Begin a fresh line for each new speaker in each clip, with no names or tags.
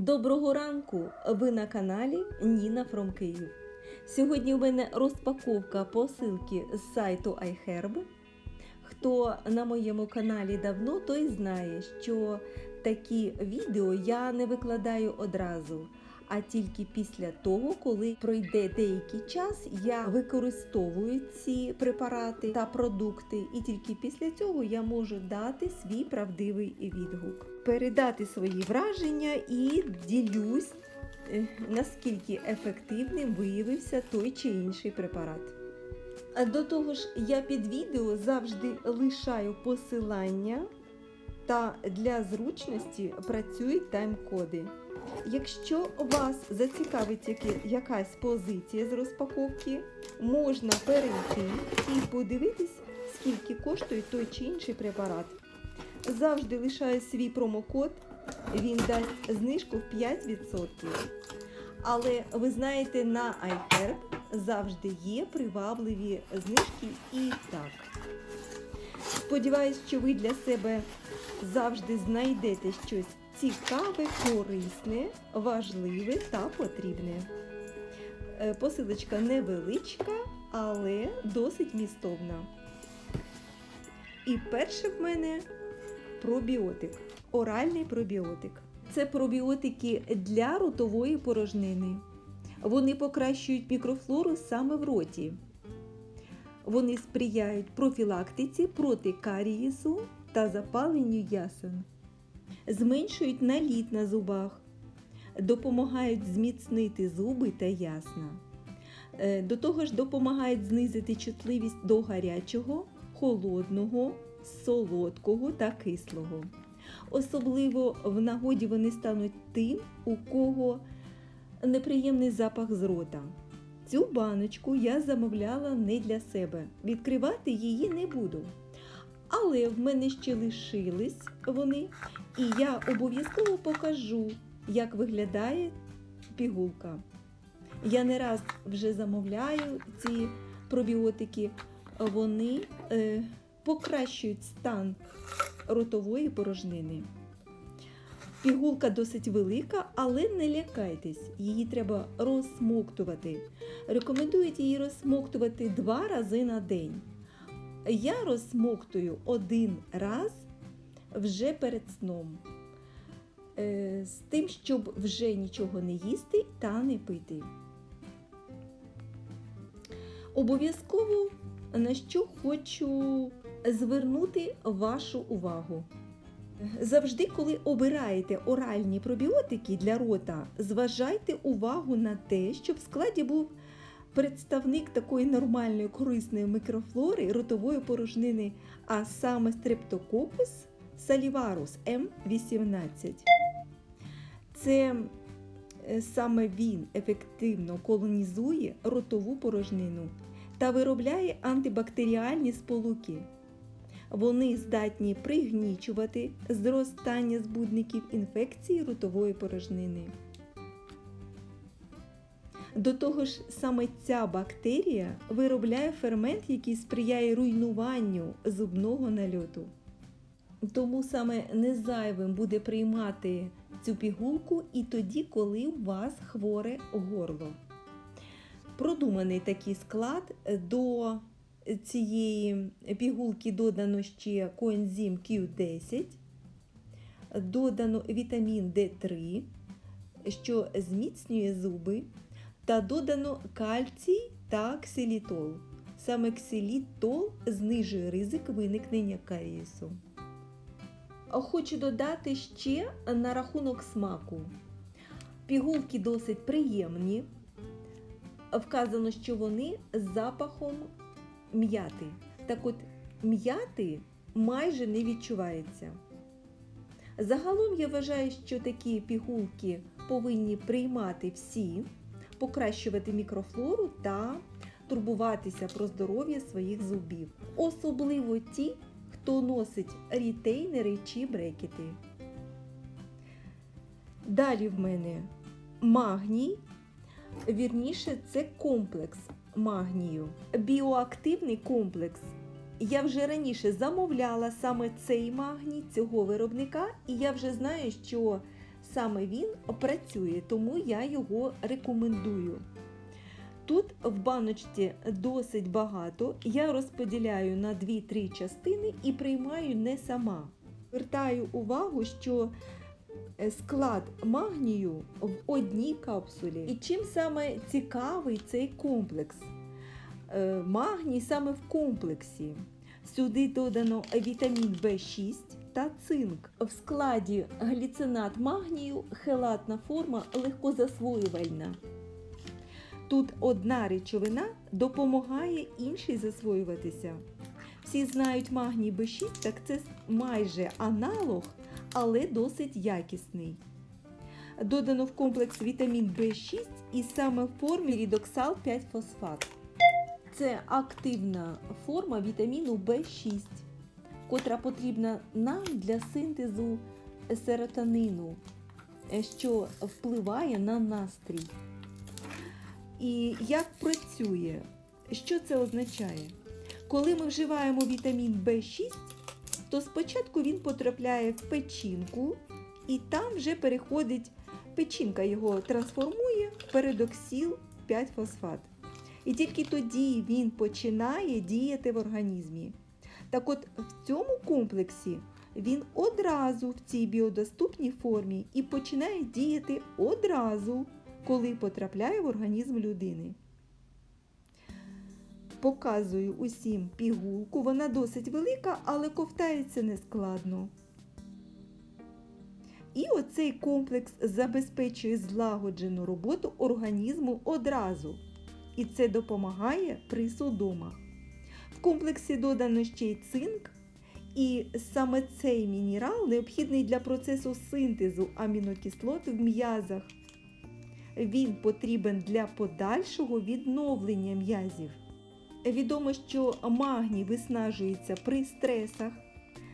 Доброго ранку! Ви на каналі Ніна From Київ. Сьогодні у мене розпаковка посилки з сайту iHerb. Хто на моєму каналі давно, той знає, що такі відео я не викладаю одразу, а тільки після того, коли пройде деякий час, я використовую ці препарати та продукти, і тільки після цього я можу дати свій правдивий відгук, передати свої враження і ділюсь, е, наскільки ефективним виявився той чи інший препарат. До того ж, я під відео завжди лишаю посилання та для зручності працюють тайм-коди. Якщо вас зацікавить якась позиція з розпаковки, можна перейти і подивитись, скільки коштує той чи інший препарат. Завжди лишаю свій промокод, він дасть знижку в 5%. Але ви знаєте, на iHerb завжди є привабливі знижки і так. Сподіваюсь, що ви для себе завжди знайдете щось цікаве, корисне, важливе та потрібне. Е, Посилочка невеличка, але досить містовна. І перше в мене пробіотик, оральний пробіотик. Це пробіотики для ротової порожнини. Вони покращують мікрофлору саме в роті. Вони сприяють профілактиці проти карієсу та запаленню ясен, зменшують наліт на зубах, допомагають зміцнити зуби та ясна. Е, До того ж, допомагають знизити чутливість до гарячого, холодного, солодкого та кислого. Особливо в нагоді вони стануть тим, у кого неприємний запах з рота. Цю баночку я замовляла не для себе. Відкривати її не буду. Але в мене ще лишились вони, і я обов'язково покажу, як виглядає пігулка. Я не раз вже замовляю ці пробіотики, вони е, покращують стан ротової порожнини. Пігулка досить велика, але не лякайтесь, її треба розсмоктувати. Рекомендують її розсмоктувати два рази на день. Я розсмоктую один раз вже перед сном. Е, З тим, щоб вже нічого не їсти та не пити. Обов'язково на що хочу звернути вашу увагу. Завжди, коли обираєте оральні пробіотики для рота, зважайте увагу на те, щоб в складі був представник такої нормальної корисної мікрофлори ротової порожнини, а саме Streptococcus salivarus M18. Це е, саме він ефективно колонізує ротову порожнину та виробляє антибактеріальні сполуки. Вони здатні пригнічувати зростання збудників інфекції ротової порожнини. До того ж, саме ця бактерія виробляє фермент, який сприяє руйнуванню зубного нальоту. Тому саме не зайвим буде приймати цю пігулку і тоді, коли у вас хворе горло. Продуманий такий склад до цієї пігулки додано ще коензим Q10, додано вітамін D3, що зміцнює зуби, та додано кальцій та ксилітол. Саме ксилітол знижує ризик виникнення карієсу. Хочу додати ще на рахунок смаку. Пігулки досить приємні. Вказано, що вони з запахом м'яти. Так от м'яти майже не відчувається. Загалом я вважаю, що такі пігулки повинні приймати всі, покращувати мікрофлору та турбуватися про здоров'я своїх зубів. Особливо ті, хто носить рітейнери чи брекети. Далі в мене магній. Вірніше, це комплекс магнію. Біоактивний комплекс. Я вже раніше замовляла саме цей магній цього виробника, і я вже знаю, що саме він працює, тому я його рекомендую. Тут в баночці досить багато. Я розподіляю на 2-3 частини і приймаю не сама. Звертаю увагу, що е, склад магнію в одній капсулі. І чим саме цікавий цей комплекс? Е, Магній саме в комплексі. Сюди додано вітамін В6 та цинк. В складі гліцинат магнію хелатна форма легкозасвоювальна. Тут одна речовина допомагає іншій засвоюватися. Всі знають магній B6, так це майже аналог, але досить якісний. Додано в комплекс вітамін В6 і саме в формі рідоксал 5 фосфат. Це активна форма вітаміну В6, котра потрібна нам для синтезу серотонину, що впливає на настрій. І як працює? Що це означає? Коли ми вживаємо вітамін В6, то спочатку він потрапляє в печінку, і там вже переходить, печінка його трансформує в передоксіл 5 фосфат. І тільки тоді він починає діяти в організмі. Так от в цьому комплексі він одразу в цій біодоступній формі і починає діяти одразу, коли потрапляє в організм людини. Показую усім пігулку, вона досить велика, але ковтається нескладно. І оцей комплекс забезпечує злагоджену роботу організму одразу. І це допомагає при судомах. В комплексі додано ще й цинк, і саме цей мінерал необхідний для процесу синтезу амінокислот в м'язах. Він потрібен для подальшого відновлення м'язів. Відомо, що магній виснажується при стресах.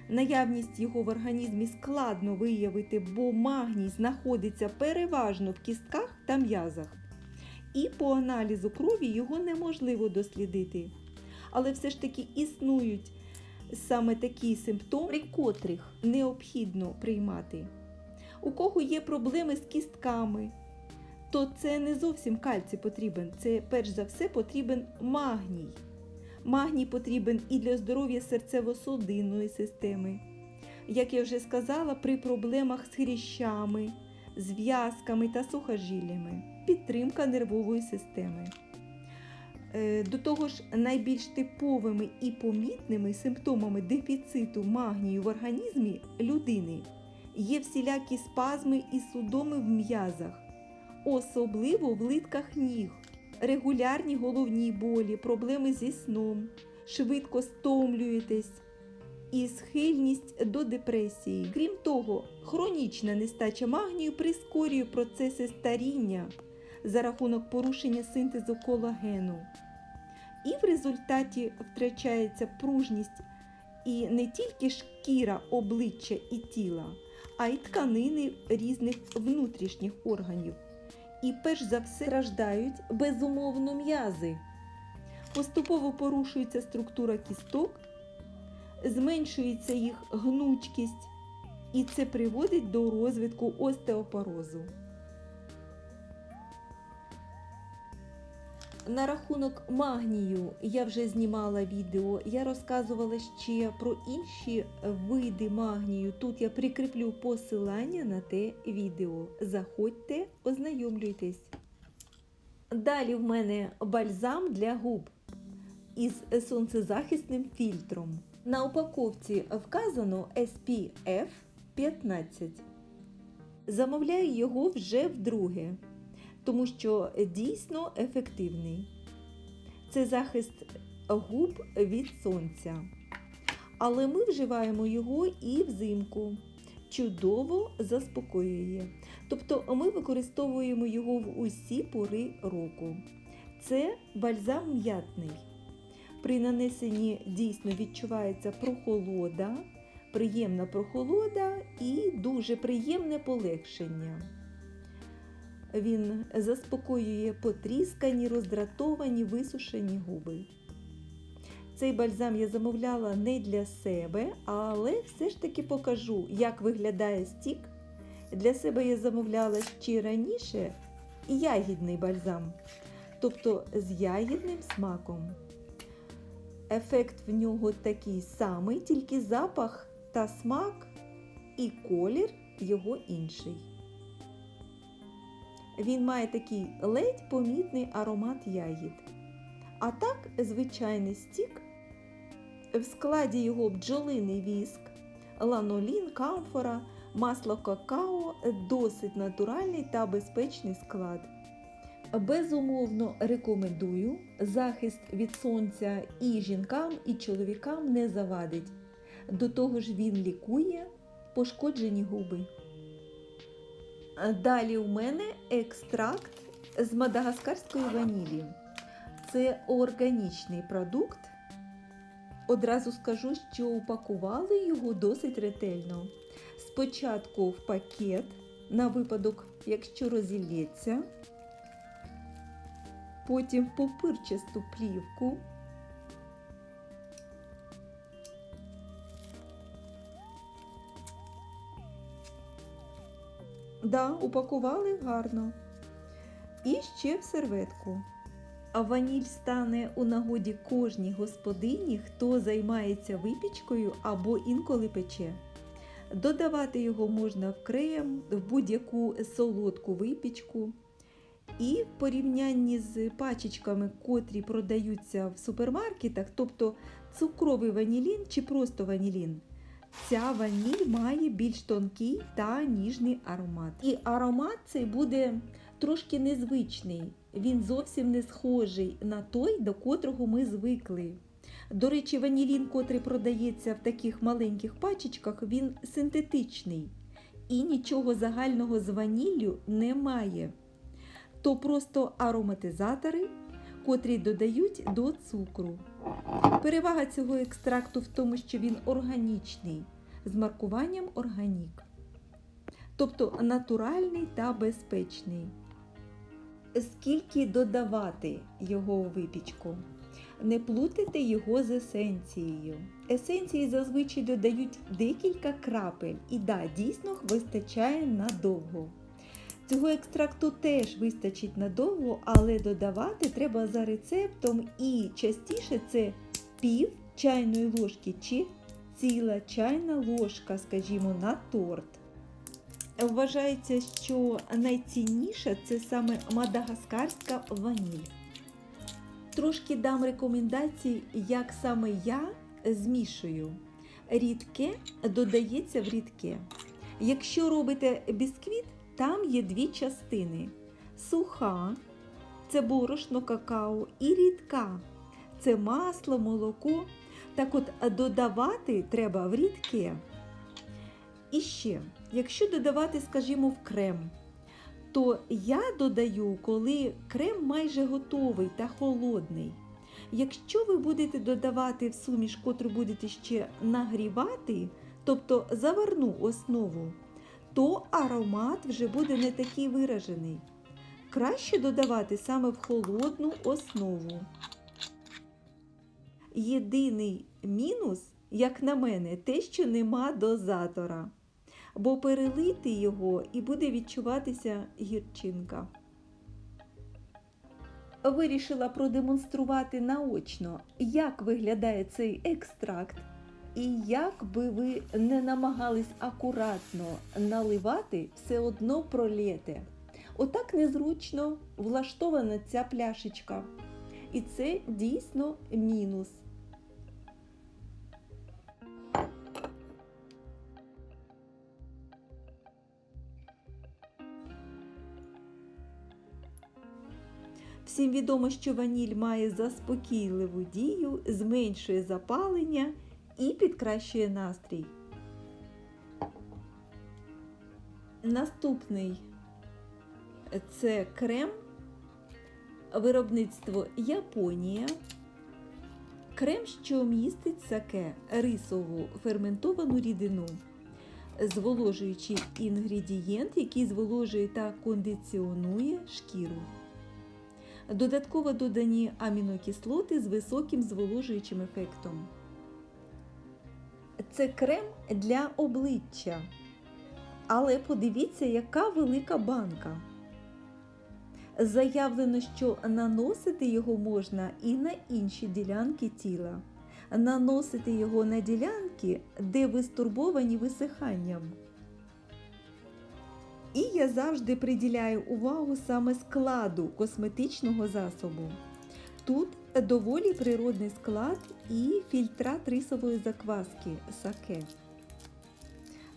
Наявність його в організмі складно виявити, бо магній знаходиться переважно в кістках та м'язах. І по аналізу крові його неможливо дослідити. Але все ж таки існують саме такі симптоми, при котрих необхідно приймати. У кого є проблеми з кістками, то це не зовсім кальцій потрібен, це перш за все потрібен магній. Магній потрібен і для здоров'я серцево-судинної системи. Як я вже сказала, при проблемах з хрящами, зв'язками та сухожиллями, підтримка нервової системи. Е, До того ж, найбільш типовими і помітними симптомами дефіциту магнію в організмі людини є всілякі спазми і судоми в м'язах, особливо в литках ніг, регулярні головні болі, проблеми зі сном, швидко стомлюєтесь і схильність до депресії. Крім того, хронічна нестача магнію прискорює процеси старіння за рахунок порушення синтезу колагену. І в результаті втрачається пружність і не тільки шкіра, обличчя і тіла, а й тканини різних внутрішніх органів. І перш за все страждають безумовно м'язи. Поступово порушується структура кісток, зменшується їх гнучкість, і це приводить до розвитку остеопорозу. На рахунок магнію я вже знімала відео. Я розказувала ще про інші види магнію. Тут я прикріплю посилання на те відео. Заходьте, ознайомлюйтесь. Далі в мене бальзам для губ із сонцезахисним фільтром. На упаковці вказано SPF 15. Замовляю його вже вдруге тому що дійсно ефективний. Це захист губ від сонця. Але ми вживаємо його і взимку. Чудово заспокоює. Тобто ми використовуємо його в усі пори року. Це бальзам м'ятний. При нанесенні дійсно відчувається прохолода, приємна прохолода і дуже приємне полегшення. Він заспокоює потріскані, роздратовані, висушені губи. Цей бальзам я замовляла не для себе, але все ж таки покажу, як виглядає стік Для себе я замовляла ще раніше ягідний бальзам, тобто з ягідним смаком. Ефект в нього такий самий, тільки запах та смак і колір його інший. Він має такий ледь помітний аромат ягід. А так, звичайний стік. В складі його бджолиний віск, ланолін, камфора, масло какао досить натуральний та безпечний склад. Безумовно рекомендую. Захист від сонця і жінкам, і чоловікам не завадить. До того ж він лікує пошкоджені губи. Далі у мене екстракт з мадагаскарської ванілі. Це органічний продукт. Одразу скажу, що упакували його досить ретельно. Спочатку в пакет на випадок, якщо розілється, потім в пупирчасту плівку. Да, упакували гарно. І ще в серветку. А ваніль стане у нагоді кожній господині, хто займається випічкою або інколи пече. Додавати його можна в крем, в будь-яку солодку випічку. І в порівнянні з пачечками, котрі продаються в супермаркетах, тобто цукровий ванілін чи просто ванілін, ця ваніль має більш тонкий та ніжний аромат. І аромат цей буде трошки незвичний. Він зовсім не схожий на той, до котрого ми звикли. До речі, ванілін, котрий продається в таких маленьких пачечках, він синтетичний і нічого загального з ваніллю немає. То просто ароматизатори, котрі додають до цукру. Перевага цього екстракту в тому, що він органічний, з маркуванням органік, тобто натуральний та безпечний. Скільки додавати його у випічку? Не плутайте його з есенцією. Есенції зазвичай додають декілька крапель, і да, дійсно вистачає надовго. Цього екстракту теж вистачить надовго, але додавати треба за рецептом і частіше це пів чайної ложки чи ціла чайна ложка, скажімо, на торт. Вважається, що найцінніша це саме мадагаскарська ваніль. Трошки дам рекомендацій, як саме я змішую. Рідке додається в рідке. Якщо робите бісквіт, там є дві частини: суха це борошно какао, і рідка це масло, молоко. Так от додавати треба в рідке. І ще, якщо додавати, скажімо, в крем, то я додаю, коли крем майже готовий та холодний. Якщо ви будете додавати в суміш, котру будете ще нагрівати, тобто заварну основу, то аромат вже буде не такий виражений. Краще додавати саме в холодну основу. Єдиний мінус, як на мене, те, що нема дозатора, бо перелити його і буде відчуватися гірчинка. Вирішила продемонструвати наочно, як виглядає цей екстракт. І як би ви не намагались акуратно наливати, все одно пролєте. Отак незручно влаштована ця пляшечка. І це дійсно мінус. Всім відомо, що ваніль має заспокійливу дію, зменшує запалення і підкращує настрій. Наступний це крем виробництво Японія. Крем, що містить саке, рисову ферментовану рідину, зволожуючий інгредієнт, який зволожує та кондиціонує шкіру. Додатково додані амінокислоти з високим зволожуючим ефектом. Це крем для обличчя. Але подивіться, яка велика банка. Заявлено, що наносити його можна і на інші ділянки тіла. Наносити його на ділянки, де ви стурбовані висиханням. І я завжди приділяю увагу саме складу косметичного засобу. Тут доволі природний склад і фільтрат рисової закваски саке.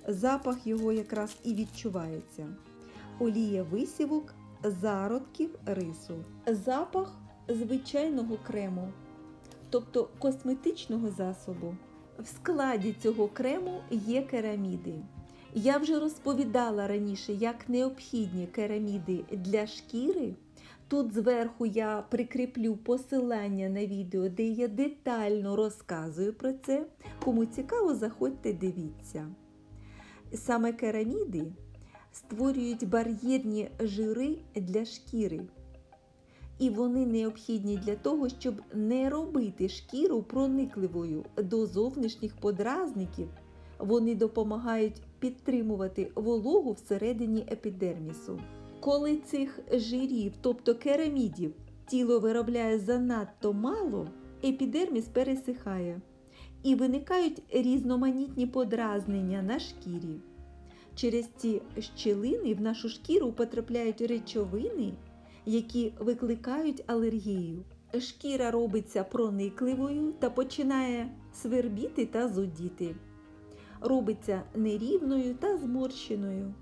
Запах його якраз і відчувається. Олія висівок, зародків рису. Запах звичайного крему, тобто косметичного засобу. В складі цього крему є кераміди. Я вже розповідала раніше, як необхідні кераміди для шкіри. Тут зверху я прикріплю посилання на відео, де я детально розказую про це. Кому цікаво, заходьте, дивіться. Саме кераміди створюють бар'єрні жири для шкіри. І вони необхідні для того, щоб не робити шкіру проникливою до зовнішніх подразників. Вони допомагають підтримувати вологу всередині епідермісу. Коли цих жирів, тобто керамідів, тіло виробляє занадто мало, епідерміс пересихає і виникають різноманітні подразнення на шкірі. Через ці щілини в нашу шкіру потрапляють речовини, які викликають алергію. Шкіра робиться проникливою та починає свербіти та зудіти. Робиться нерівною та зморщеною.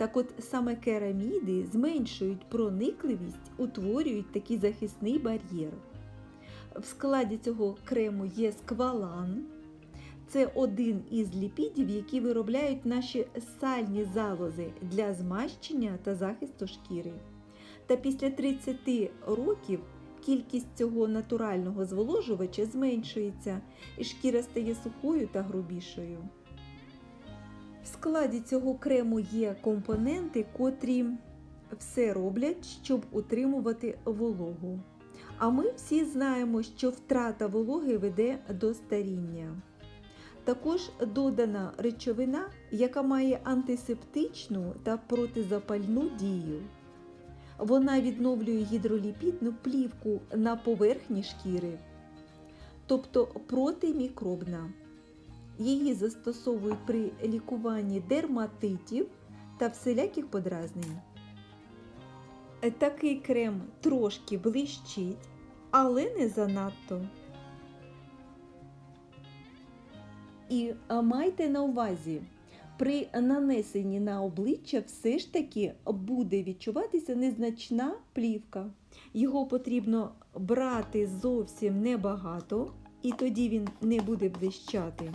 Так от саме кераміди зменшують проникливість, утворюють такий захисний бар'єр. В складі цього крему є сквалан. Це один із ліпідів, які виробляють наші сальні залози для змащення та захисту шкіри. Та після 30 років кількість цього натурального зволожувача зменшується, і шкіра стає сухою та грубішою. В складі цього крему є компоненти, котрі все роблять, щоб утримувати вологу. А ми всі знаємо, що втрата вологи веде до старіння. Також додана речовина, яка має антисептичну та протизапальну дію. Вона відновлює гідроліпідну плівку на поверхні шкіри, тобто протимікробна. Її застосовують при лікуванні дерматитів та всіляких подразнень. Такий крем трошки блищить, але не занадто. І майте на увазі, при нанесенні на обличчя все ж таки буде відчуватися незначна плівка. Його потрібно брати зовсім небагато, і тоді він не буде блищати.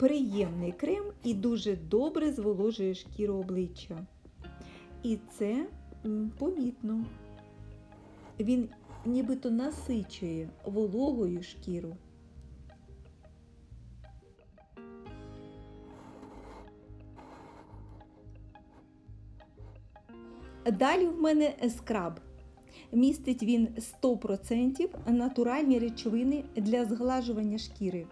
Приємний крем і дуже добре зволожує шкіру обличчя. І це помітно. Він нібито насичує вологою шкіру. Далі в мене скраб. Містить він 100% натуральні речовини для зглажування шкіри.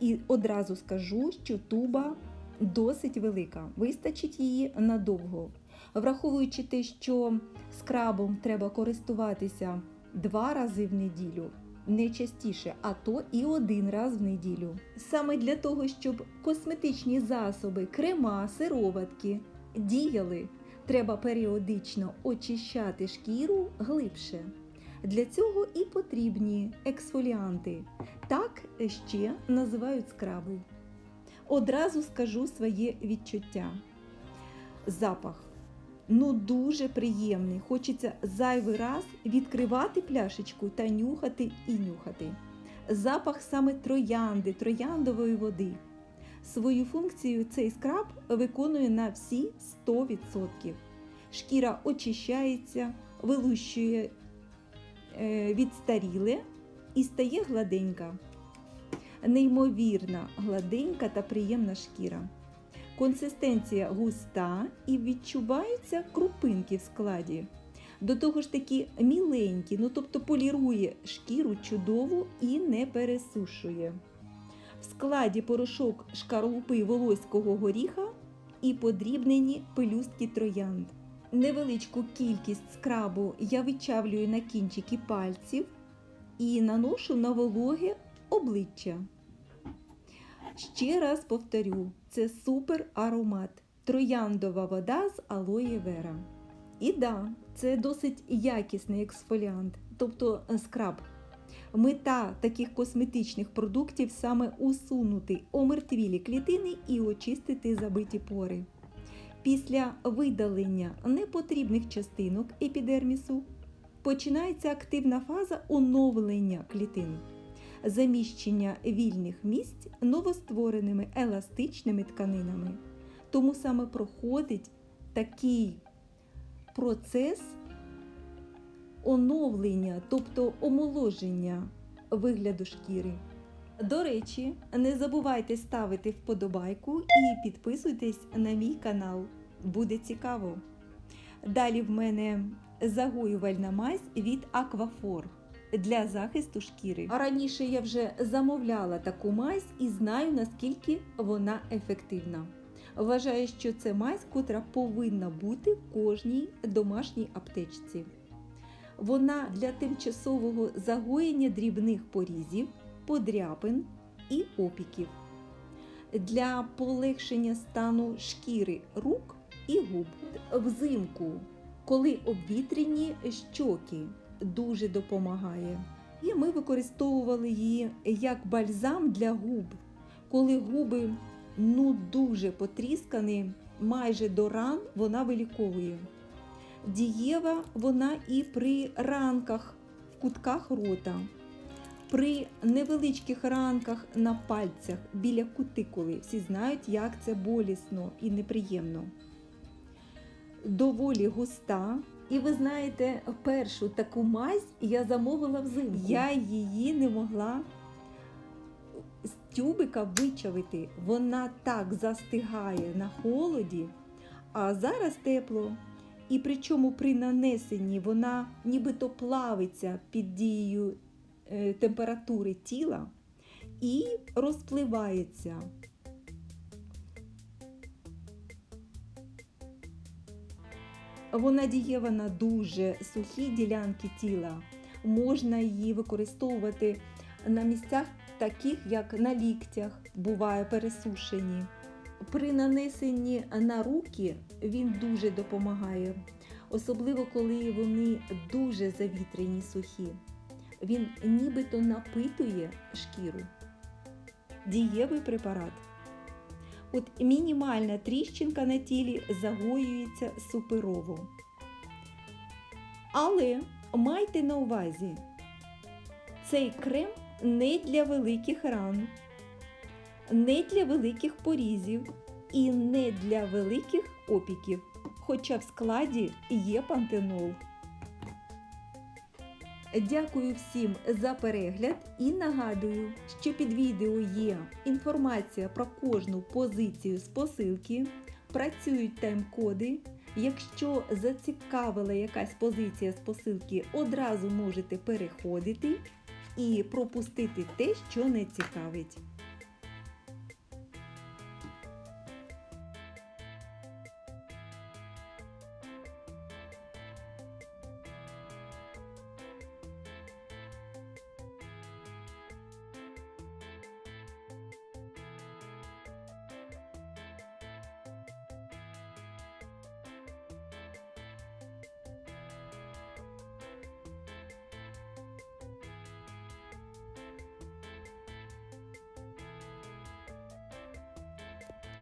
І одразу скажу, що туба досить велика, вистачить її надовго. Враховуючи те, що скрабом треба користуватися два рази в неділю, не частіше, а то і один раз в неділю. Саме для того, щоб косметичні засоби, крема, сироватки діяли, треба періодично очищати шкіру глибше. Для цього і потрібні ексфоліанти. Так ще називають скраби. Одразу скажу своє відчуття. Запах. Ну, дуже приємний. Хочеться зайвий раз відкривати пляшечку та нюхати і нюхати. Запах саме троянди, трояндової води. Свою функцію цей скраб виконує на всі 100%. Шкіра очищається, вилущує е, відстаріле і стає гладенька. Неймовірна, гладенька та приємна шкіра. Консистенція густа і відчуваються крупинки в складі. До того ж такі міленькі, ну тобто полірує шкіру чудово і не пересушує. В складі порошок шкарлупи волоського горіха і подрібнені пелюстки троянд. Невеличку кількість скрабу я вичавлюю на кінчики пальців і наношу на вологе обличчя. Ще раз повторю, це супер аромат. Трояндова вода з алоє вера. І да, це досить якісний ексфоліант, тобто скраб. Мета таких косметичних продуктів саме усунути омертвілі клітини і очистити забиті пори. Після видалення непотрібних частинок епідермісу починається активна фаза оновлення клітин, заміщення вільних місць новоствореними еластичними тканинами. Тому саме проходить такий процес оновлення, тобто омоложення вигляду шкіри. До речі, не забувайте ставити вподобайку і підписуйтесь на мій канал. Буде цікаво. Далі в мене загоювальна мазь від Aquaphor для захисту шкіри. Раніше я вже замовляла таку мазь і знаю, наскільки вона ефективна. Вважаю, що це мазь, котра повинна бути в кожній домашній аптечці. Вона для тимчасового загоєння дрібних порізів, подряпин і опіків, для полегшення стану шкіри рук і губ взимку, коли обвітрені щоки дуже допомагає. І ми використовували її як бальзам для губ, коли губи ну дуже потріскані, майже до ран вона виліковує. Дієва вона і при ранках в кутках рота, при невеличких ранках на пальцях біля кутикули. Всі знають, як це болісно і неприємно. Доволі густа. І ви знаєте, першу таку мазь я замовила взимку. Я її не могла з тюбика вичавити. Вона так застигає на холоді, а зараз тепло. І причому при нанесенні вона нібито плавиться під дією е, температури тіла і розпливається. Вона дієва на дуже сухі ділянки тіла. Можна її використовувати на місцях, таких як на ліктях, буває пересушені. При нанесенні на руки він дуже допомагає, особливо коли вони дуже завітряні сухі. Він нібито напитує шкіру. Дієвий препарат. От мінімальна тріщинка на тілі загоюється суперово. Але майте на увазі, цей крем не для великих ран, не для великих порізів і не для великих опіків, хоча в складі є пантенол. Дякую всім за перегляд і нагадую, що під відео є інформація про кожну позицію з посилки, працюють тайм-коди. Якщо зацікавила якась позиція з посилки, одразу можете переходити і пропустити те, що не цікавить.